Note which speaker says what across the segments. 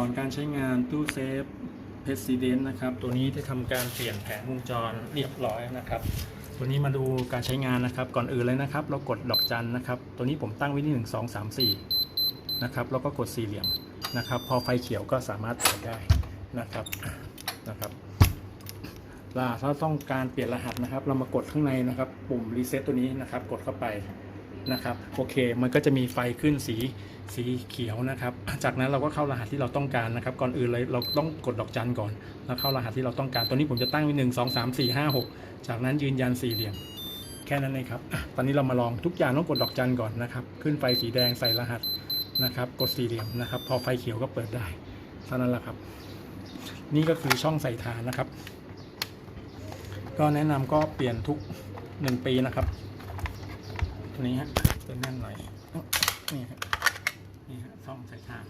Speaker 1: ก่อนการใช้งานตู้เซฟ President นะครับ ตัวนี้ได้ทำการเปลี่ยนแผงวงจรเรียบร้อยนะครับ ตัวนี้มาดูการใช้งานนะครับ ก่อนอื่นเลยนะครับ เรากดดอกจันนะครับ ตัวนี้ผมตั้งไว้ที่1 2 3 4นะครับแล้วก็กดสี่เหลี่ยมนะครับ พอไฟเขียวก็สามารถเปิดได้นะครับนะครับล่ะถ้าต้องการเปลี่ยนรหัสนะครับ เรามากดข้างในนะครับ ปุ่มรีเซ็ตตัวนี้นะครับ กดเข้าไป นะครับโอเค มันก็จะมีไฟขึ้นสีสีเขียวนะครับ จากนั้นเราก็เข้ารหัสที่เราต้องการนะครับ ก่อนอื่นเลยเราต้องกดดอกจันก่อน แล้วเข้ารหัสที่เราต้องการ ตัวนี้ผมจะตั้งไว้หนึ่งสองสามสี่ห้าหกจากนั้นยืนยันสี่เหลี่ยม แค่นั้นเองครับอตอนนี้เรามาลองทุกอย่างต้องกดดอกจันก่อนนะครับ ขึ้นไฟสีแดงใส่รหัสนะครับ กดสี่เหลี่ยมนะครับ พอไฟเขียวก็เปิดได้เท่านั้นแหละครับ นี่ก็คือช่องใส่ฐานนะครับ ก็แนะนำก็เปลี่ยนทุกหนึ่งปีนะครับ ตัวนี้ฮะเป็นแน่นหน่อยนี่ฮะนี่ฮะซ่อมสายทาง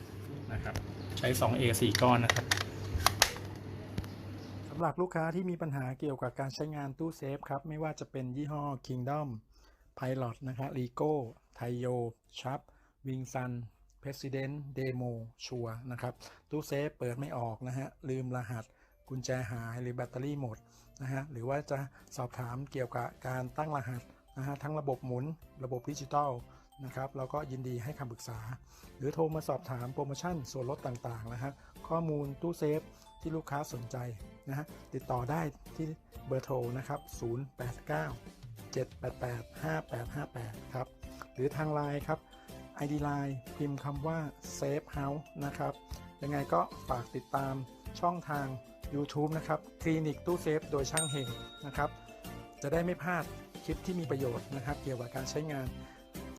Speaker 1: นะครับ ใช้ 2A 4 ก้อนนะครับสำหรับลูกค้าที่มีปัญหาเกี่ยวกับการใช้งานตู้เซฟครับ ไม่ว่าจะเป็นยี่ห้อ Kingdom Pilot นะครับ Rico t a i y o Sharp Wing Sun President Demo ชัวนะครับ ตู้เซฟเปิดไม่ออกนะฮะ ลืมรหัสกุญแจหายหรือแบตเตอรี่หมดนะฮะ หรือว่าจะสอบถามเกี่ยวกับการตั้งรหัส นะฮะทั้งระบบหมุนระบบดิจิตอลนะครับเราก็ยินดีให้คำปรึกษา หรือโทรมาสอบถามโปรโมชั่นส่วนลดต่างๆนะฮะข้อมูลตู้เซฟที่ลูกค้าสนใจนะฮะติดต่อได้ที่เบอร์โทรนะครับ 089 788 5858 ครับ หรือทางไลน์ครับ ID Line พิมพ์คำว่า Safe House นะครับ ยังไงก็ฝากติดตามช่องทาง YouTube นะครับ คลินิกตู้เซฟโดยช่างเฮงนะครับ จะได้ไม่พลาด คลิปที่มีประโยชน์นะครับ เกี่ยวกับการใช้งาน